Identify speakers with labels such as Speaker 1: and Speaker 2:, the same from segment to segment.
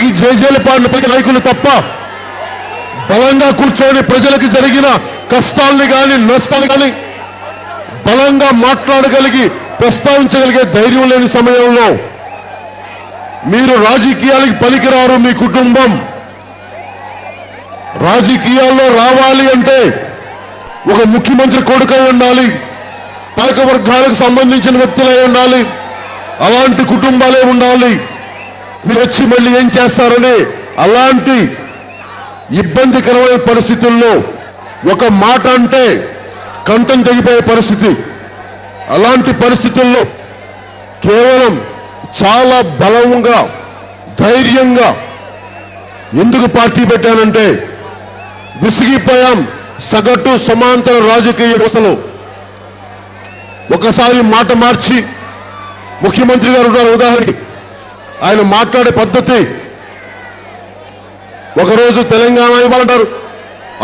Speaker 1: పార్టీకి జేజేలు పాడిన ప్రతి నాయకులు తప్ప బలంగా కూర్చొని ప్రజలకు జరిగిన కష్టాల్ని కానీ నష్టాలు కానీ బలంగా మాట్లాడగలిగి ప్రస్తావించగలిగే ధైర్యం లేని సమయంలో మీరు రాజకీయాలకి పనికిరారు మీ కుటుంబం. రాజకీయాల్లో రావాలి అంటే ఒక ముఖ్యమంత్రి కొడుకై ఉండాలి పాలక వర్గాలకు సంబంధించిన వ్యక్తులై ఉండాలి అలాంటి కుటుంబాలే ఉండాలి. మీరు వచ్చి మళ్ళీ ఏం చేస్తారని అలాంటి ఇబ్బందికరమైన పరిస్థితుల్లో ఒక మాట అంటే కంఠం తెగిపోయే పరిస్థితి. అలాంటి పరిస్థితుల్లో కేవలం చాలా బలంగా ధైర్యంగా ఎందుకు పార్టీ పెట్టానంటే విసిగిపోయాం సగటు సమాంతర రాజకీయ వ్యవస్థలో. ఒకసారి మాట మార్చి ముఖ్యమంత్రి గారు ఉన్నారు. ఉదాహరణకి ఆయన మాట్లాడే పద్ధతి. ఒకరోజు తెలంగాణ ఇవ్వాలంటారు.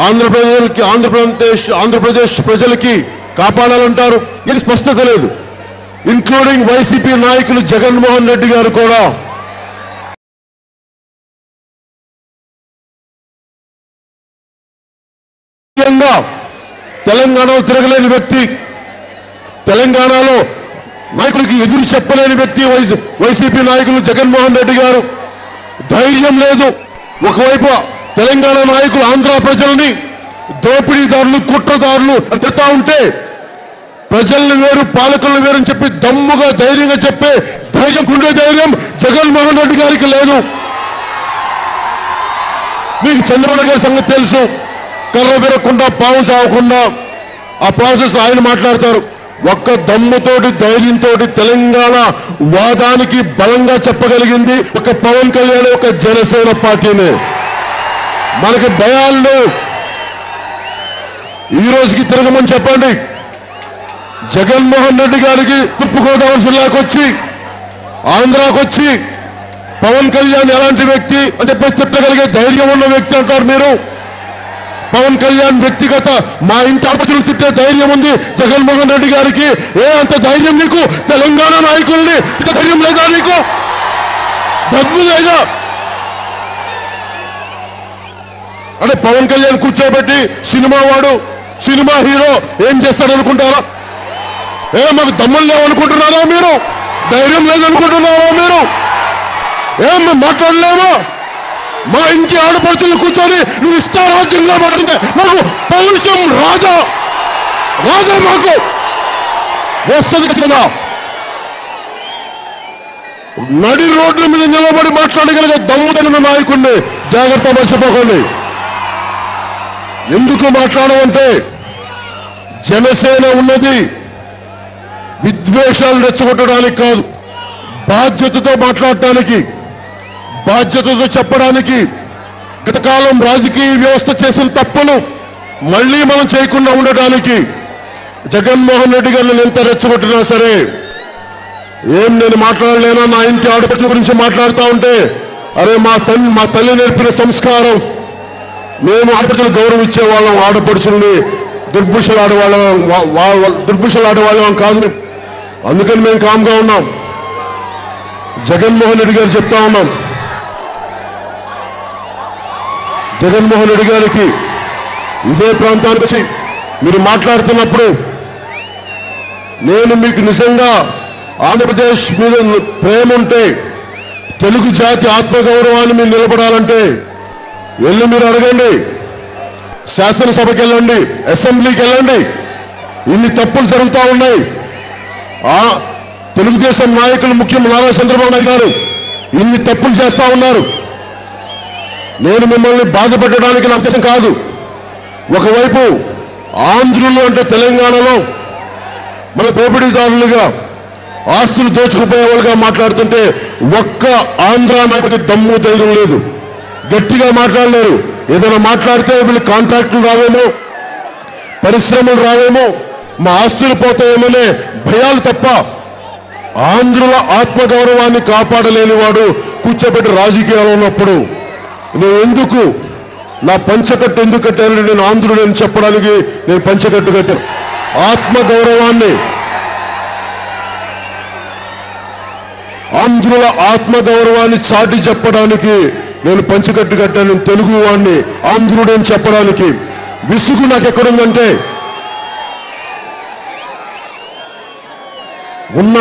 Speaker 1: ఆంధ్రప్రదేశ్కి ఆంధ్రప్రదేశ్ ఆంధ్రప్రదేశ్ ప్రజలకి కాపాడాలంటారు. ఇది స్పష్టత లేదు. ఇంక్లూడింగ్ వైసీపీ నాయకులు జగన్మోహన్ రెడ్డి గారు కూడా. ముఖ్యంగా తెలంగాణలో తిరగలేని వ్యక్తి తెలంగాణలో నాయకులకి ఎదురు చెప్పలేని వ్యక్తి వైసీపీ నాయకులు జగన్మోహన్ రెడ్డి గారు. ధైర్యం లేదు. ఒకవైపు తెలంగాణ నాయకులు ఆంధ్ర ప్రజల్ని దోపిడీదారులు కుట్రదారులు అని తిడతా ఉంటే ప్రజల్ని వేరు పాలకులను వేరు అని చెప్పి దమ్ముగా ధైర్యంగా చెప్పే ధైర్యం ఉండే ధైర్యం జగన్మోహన్ రెడ్డి గారికి లేదు. మీకు చంద్రబాబు గారి సంగతి తెలుసు. కర్ర విరగకుండా పాము చావకుండా ఆ ప్రాసెస్ ఆయన మాట్లాడతారు. ఒక్క దమ్ముతోటి ధైర్యంతో తెలంగాణ వాదానికి బలంగా చెప్పగలిగింది ఒక పవన్ కళ్యాణ్ ఒక జనసేన పార్టీనే. మనకి భయాలు ఈ రోజుకి తిరగమని చెప్పండి. జగన్మోహన్ రెడ్డి గారికి తూర్పుగోదావరి జిల్లాకు వచ్చి ఆంధ్రాకు వచ్చి పవన్ కళ్యాణ్ ఎలాంటి వ్యక్తి అని చెప్పి తిట్టగలిగే ధైర్యం ఉన్న వ్యక్తి అంటారు మీరు. పవన్ కళ్యాణ్ వ్యక్తిగత మా ఇంటి ఆపచులు తిట్టే ధైర్యం ఉంది. జగన్మోహన్ రెడ్డి గారికి ఏ అంత ధైర్యం నీకు? తెలంగాణ నాయకుల్ని ఇంత ధైర్యం లేదా నీకు? దమ్ము లేదా? అంటే పవన్ కళ్యాణ్ కూర్చోబెట్టి సినిమా వాడు సినిమా హీరో ఏం చేస్తాడు అనుకుంటారా ఏ మాకు దమ్ములు లేవనుకుంటున్నారా మీరు? ధైర్యం లేదనుకుంటున్నారా మీరు? ఏం మాట్లాడలేమా? మా ఇంటి ఆడపడుచులు కూర్చొని నువ్వు ఇష్టారాజ్యంగా మాట్లాడితే మాకు పౌరుషం రాజా. రాజా మాకు. వస్తుంది కదా. నడి రోడ్ల మీద నిలబడి మాట్లాడగలిగే దమ్ముదగిన నాయకుడిని జాగ్రత్త మర్చిపోకండి. ఎందుకు మాట్లాడమంటే జనసేన ఉన్నది విద్వేషాలు రెచ్చగొట్టడానికి కాదు బాధ్యతతో మాట్లాడటానికి. బాధ్యతతో చెప్పడానికి గతకాలం రాజకీయ వ్యవస్థ చేసిన తప్పులు మళ్ళీ మనం చేయకుండా ఉండడానికి జగన్మోహన్ రెడ్డి గారిని ఎంత రెచ్చగొట్టినా సరే ఏం నేను మాట్లాడలేనా? నా ఇంటి ఆడపడుచు గురించి మాట్లాడుతూ ఉంటే అరే మా తల్లి మా తల్లి నేర్పిన సంస్కారం మేము ఆడపడుచులు గౌరవించే వాళ్ళం ఆడపడుచుల్ని దుర్భుషలు ఆడేవాళ్ళం దుర్భుషలు ఆడేవాళ్ళం కాదు అందుకని మేము కామ్గా ఉన్నాం. జగన్మోహన్ రెడ్డి గారు చెప్తా ఉన్నాం జగన్మోహన్ రెడ్డి గారికి ఇదే ప్రాంతానికి వచ్చి మీరు మాట్లాడుతున్నప్పుడు నేను మీకు నిజంగా ఆంధ్రప్రదేశ్ మీద ప్రేమ ఉంటే తెలుగు జాతి ఆత్మగౌరవాన్ని మీరు నిలబడాలంటే వెళ్ళి మీరు అడగండి. శాసనసభకి వెళ్ళండి అసెంబ్లీకి వెళ్ళండి. ఇన్ని తప్పులు జరుగుతూ ఉన్నాయి. ఆ తెలుగుదేశం నాయకులు ముఖ్యం నారా చంద్రబాబు నాయుడు గారు ఇన్ని తప్పులు చేస్తూ ఉన్నారు. నేను మిమ్మల్ని బాధపెట్టడానికి నా ఉద్దేశం కాదు. ఒకవైపు ఆంధ్రులు అంటే తెలంగాణలో మన దోపిడీదారులుగా ఆస్తులు దోచుకుపోయేవాళ్ళుగా మాట్లాడుతుంటే ఒక్క ఆంధ్ర నాయకుడికి దమ్ము ధైర్యం లేదు. గట్టిగా మాట్లాడలేరు. ఏదైనా మాట్లాడితే వీళ్ళు కాంట్రాక్టులు రావేమో పరిశ్రమలు రావేమో మా ఆస్తులు పోతాయేమోనే భయాలు తప్ప ఆంధ్రుల ఆత్మగౌరవాన్ని కాపాడలేని వాడు కూర్చోబెట్టి రాజకీయాలు ఉన్నప్పుడు నేను ఎందుకు నా పంచకట్టు ఎందుకు కట్టాను నేను ఆంధ్రుడని చెప్పడానికి నేను పంచకట్టు కట్టాను. ఆత్మగౌరవాన్ని. ఆంధ్రుల ఆత్మగౌరవాన్ని చాటి చెప్పడానికి నేను పంచకట్టు కట్టాను. తెలుగు వాడిని ఆంధ్రుడని చెప్పడానికి. విసుగు నాకు ఎక్కడుందంటే ఉన్న